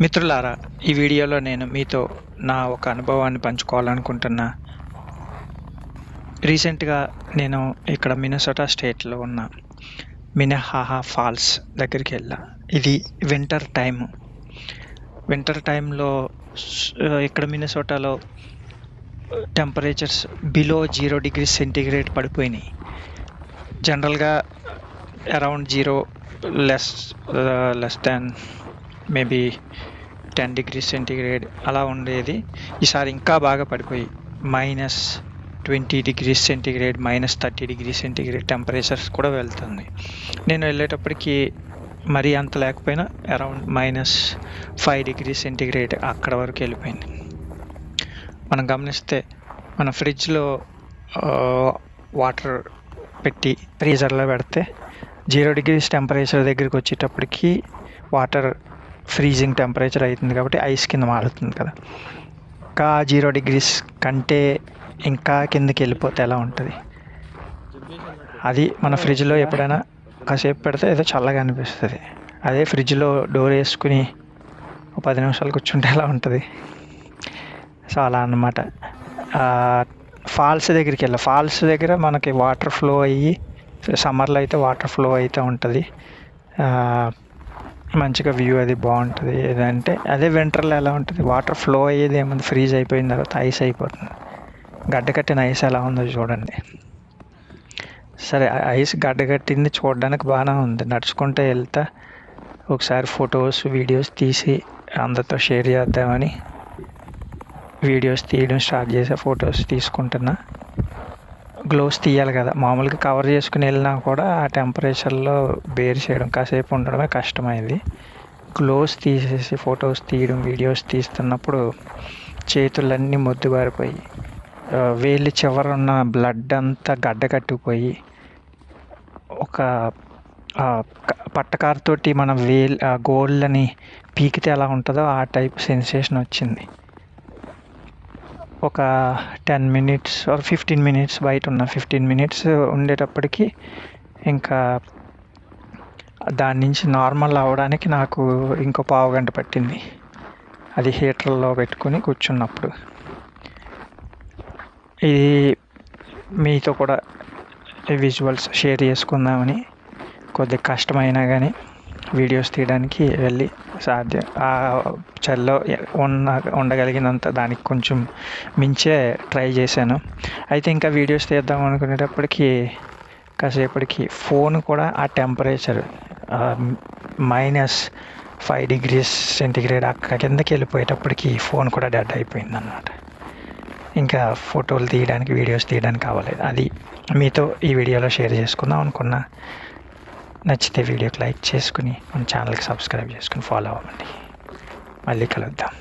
మిత్రులారా ఈ వీడియోలో నేను మీతో నా ఒక అనుభవాన్ని పంచుకోవాలనుకుంటున్నా. రీసెంట్గా నేను ఇక్కడ మినసోటా స్టేట్లో ఉన్న మినహాహా ఫాల్స్ దగ్గరికి వెళ్ళా. ఇది వింటర్ టైం వింటర్ టైంలో ఇక్కడ మినసోటాలో temperatures below zero degree centigrade పడిపోయినాయి. జనరల్గా around zero less less than maybe ten degree centigrade అలా ఉండేది. ఈసారి ఇంకా బాగా పడిపోయి minus twenty degree centigrade minus thirty degree centigrade temperatures కూడా వెళ్తుంది. నేను వెళ్ళేటప్పటికి మరీ అంత లేకపోయినా around minus five degree centigrade అక్కడ వరకు వెళ్ళిపోయింది. మనం గమనిస్తే మన ఫ్రిడ్జ్లో వాటర్ పెట్టి ఫ్రీజర్లో పెడితే జీరో డిగ్రీస్ టెంపరేచర్ దగ్గరికి వచ్చేటప్పటికి వాటర్ ఫ్రీజింగ్ టెంపరేచర్ అవుతుంది కాబట్టి ఐస్ కింద మారుతుంది కదా. ఇంకా జీరో డిగ్రీస్ కంటే ఇంకా కిందకి వెళ్ళిపోతే ఎలా ఉంటుంది? అది మన ఫ్రిడ్జ్లో ఎప్పుడైనా కాసేపు పెడితే ఏదో చల్లగా అనిపిస్తుంది. అదే ఫ్రిడ్జ్లో డోర్ వేసుకుని ఒక పది నిమిషాలు కూర్చుంటే ఎలా ఉంటుంది? సో అలా అన్నమాట. ఫాల్స్ దగ్గరికి వెళ్ళా ఫాల్స్ దగ్గర మనకి వాటర్ ఫ్లో అయ్యి సమ్మర్లో అయితే వాటర్ ఫ్లో అయితే ఉంటుంది. మంచిగా వ్యూ అది బాగుంటుంది. ఏదంటే అదే వింటర్లో ఎలా ఉంటుంది? వాటర్ ఫ్లో అయ్యేది ఏముంది? ఫ్రీజ్ అయిపోయిన తర్వాత ఐస్ అయిపోతుంది. గడ్డ కట్టిన ఐస్ ఎలా ఉందో చూడండి. సరే ఐస్ గడ్డకట్టింది చూడడానికి బాగానే ఉంది. నడుచుకుంటూ వెళ్తా. ఒకసారి ఫొటోస్ వీడియోస్ తీసి అందరితో షేర్ చేద్దామని. వీడియోస్ తీయడం స్టార్ట్ చేసా ఫొటోస్ తీసుకుంటున్నా. గ్లోవ్స్ తీయాలి కదా. మామూలుగా కవర్ చేసుకుని వెళ్ళినా కూడా ఆ టెంపరేచర్లో బేర్ చేయడం కాసేపు ఉండడమే కష్టమైంది. గ్లోవ్స్ తీసేసి ఫొటోస్ తీయడం వీడియోస్ తీస్తున్నప్పుడు చేతులన్నీ మొద్దుబారిపోయి వేలి చివరన్న బ్లడ్ అంతా గడ్డ కట్టుకుపోయి ఒక పట్టకారుతోటి మన వేల్ గోళ్ళని పీకితే ఎలా ఉంటుందో ఆ టైప్ సెన్సేషన్ వచ్చింది. ఒక ten minutes or fifteen minutes బయట ఉన్న ఫిఫ్టీన్ మినిట్స్ ఉండేటప్పటికి ఇంకా దాని నుంచి నార్మల్ అవ్వడానికి నాకు ఇంకో పావు గంట పట్టింది. అది హీటర్లో పెట్టుకుని కూర్చున్నప్పుడు. ఇది మీతో కూడా విజువల్స్ షేర్ చేసుకుందామని కొద్దిగా కష్టమైనా కానీ వీడియోస్ తీయడానికి వెళ్ళి సాధ్యం. ఆ చెల్లో ఉన్న ఉండగలిగినంత దానికి కొంచెం మించే ట్రై చేశాను. అయితే ఇంకా వీడియోస్ తీద్దాం అనుకునేటప్పటికి కాసేపటికి ఫోన్ కూడా ఆ temperature minus five degrees centigrade అక్కడ కిందకి వెళ్ళిపోయేటప్పటికి ఫోన్ కూడా డెడ్ అయిపోయింది అన్నమాట ఇంకా ఫోటోలు తీయడానికి వీడియోస్ తీయడానికి అవ్వలేదు అది మీతో ఈ వీడియోలో షేర్ చేసుకుందాం అనుకున్నా. నచ్చితే వీడియోకి లైక్ చేసుకుని మన ఛానల్కి సబ్స్క్రైబ్ చేసుకుని ఫాలో అవ్వండి మళ్ళీ కలుద్దాం.